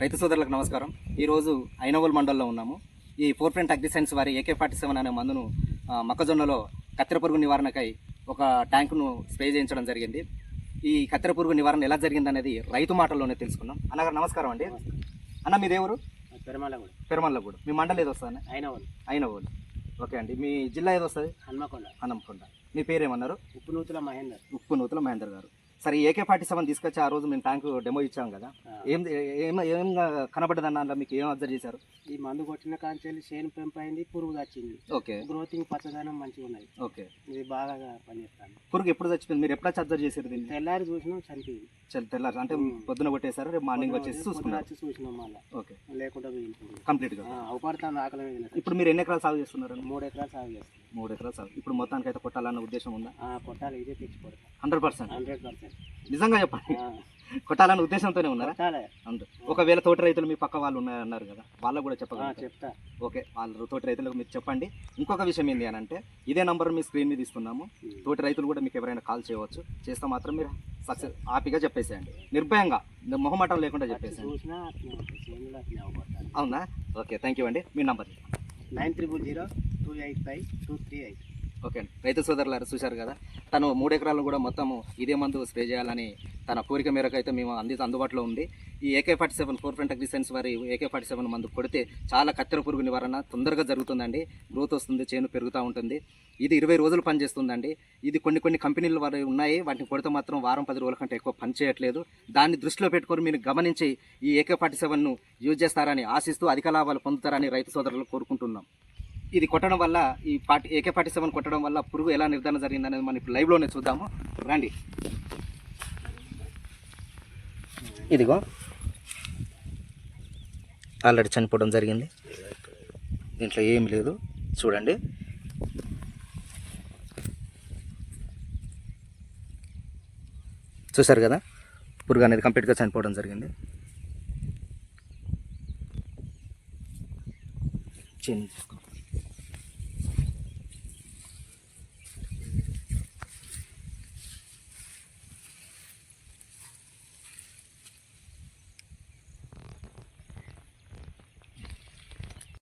రైతు సోదరులకు నమస్కారం. ఈరోజు ఐనవోల్ మండలంలో ఉన్నాము. ఈ ఫోర్ ఫ్రంట్ అగ్రిసెన్స్ వారి ఏకే ఫార్టీ సెవెన్ అనే మందును మొక్కజొన్నలో కత్తెర పురుగు నివారణకై ఒక ట్యాంకును స్ప్రే చేయించడం జరిగింది. ఈ కత్తెర పురుగు నివారణ ఎలా జరిగింది అనేది రైతు మాటల్లోనే తెలుసుకున్నాం అన్నగారు నమస్కారం అండి. అన్న మీ దేవురు? పెరమాల కూడా పెరమల్లగూడు మీ మండలం ఏది వస్తుంది ఐనవోల్. ఓకే అండి. మీ జిల్లా ఏది వస్తుంది? హన్మకొండ. హనంకొండ మీ పేరేమన్నారు? ఉప్పు నూతుల మహేందర్. ఉప్పు నూతుల మహేందర్ గారు. సరే ఏకే ఫార్టీ సెవెన్ తీసుకొచ్చి ఆ రోజు మేము ట్యాంకు డెమో ఇచ్చాం కదా. ఏం ఏం ఏం కనబడ్డదన్న అందులో మీకు ఏం అబ్జర్వ్ చేశారు? ఈ మందు కొట్టిన కాంచెల్లి చేను పెంపు అయింది పురుగు వచ్చింది ఓకే. గ్రోతింగ్ పచ్చదనం మంచిగా ఉన్నది. ఓకే. ఇది బాగా పనిచేస్తాను పురుగు ఎప్పుడు చచ్చిపోయింది? మీరు ఎప్పుడు అబ్జర్వ్ చేశారు దీన్ని? తెల్లారి చూసినాం చనిపోయింది. చల్ తెల్లారు అంటే. పొద్దున కొట్టేశారు రేపు మార్నింగ్ వచ్చేసి చూసుకున్నారు. చూసినాం మళ్ళీ. ఓకే. లేకుండా కంప్లీట్గా. అవపడతాను ఆకలి ఇప్పుడు మీరు ఎన్ని ఎకరాలు సాగు చేస్తున్నారు? మూడు ఎకరాలు సాగు చేస్తాం మూడు ఎకరాలు సాగు ఇప్పుడు మొత్తానికి అయితే కొట్టాలన్న ఉద్దేశం ఉందా కొట్టాలి ఇదే కొడతాం హండ్రెడ్ పర్సెంట్ హండ్రెడ్ పర్సెంట్ నిజంగా చెప్పండి కొట్టాలన్న ఉద్దేశంతోనే ఉన్నారా అంతే ఒకవేళ తోటి రైతులు మీ పక్క వాళ్ళు ఉన్నారన్నారు కదా వాళ్ళకు కూడా చెప్పగలరు చెప్తా ఓకే వాళ్ళ తోటి రైతులకు మీరు చెప్పండి ఇంకొక విషయం ఏంటి అని అంటే ఇదే నంబర్ మీ స్క్రీన్ మీద ఇస్తున్నాము. తోటి రైతులు కూడా మీకు ఎవరైనా కాల్ చేయవచ్చు చేస్తే మాత్రం మీరు సక్సెస్ హ్యాపీగా చెప్పేసేయండి నిర్భయంగా మొహమాటం లేకుండా చెప్పేసేయండి అవునా ఓకే థ్యాంక్ యూ అండి మీ number nine triple zero two eight five two three eight okay అండి. రైతు సోదరులారు చూశారు కదా? తను మూడు ఎకరాలను కూడా మొత్తము ఇదే మందు స్ప్రే చేయాలని తన కోరిక మేరకు అయితే మేము అంది అందుబాటులో ఉంది. ఈ AK forty seven four front Agrisense వారి ఏకే ఫార్టీ సెవెన్ మందు కొడితే చాలా కత్తెర పురుగు నివారణ తొందరగా జరుగుతుందండి. గ్రోత్ వస్తుంది చేను పెరుగుతూ ఉంటుంది. ఇది ఇరవై రోజులు పనిచేస్తుందండి. ఇది కొన్ని కొన్ని కంపెనీలు వారు ఉన్నాయి. వాటిని కొడితే మాత్రం వారం పది రోజుల కంటే ఎక్కువ పని చేయట్లేదు దాన్ని దృష్టిలో పెట్టుకొని మీరు గమనించి ఈ ఏకే ఫార్టీ సెవెన్ను యూజ్ చేస్తారని ఆశిస్తూ అధిక లాభాలు పొందుతారని రైతు సోదరులు కోరుకుంటున్నాం. ఇది కొట్టడం వల్ల ఈ పార్టీ ఏకే పార్టీ సెవెన్ కొట్టడం వల్ల పురుగు ఎలా నిర్ధారణ జరిగింది అనేది మనం ఇప్పుడు లైవ్లోనే చూద్దాము. రండి. ఇదిగో. ఆల్రెడీ చనిపోవడం జరిగింది. దీంట్లో ఏం లేదు. చూడండి. చూసారు కదా? పురుగు అనేది కంప్లీట్గా చనిపోవడం జరిగింది. చేంజ్ చేసుకో.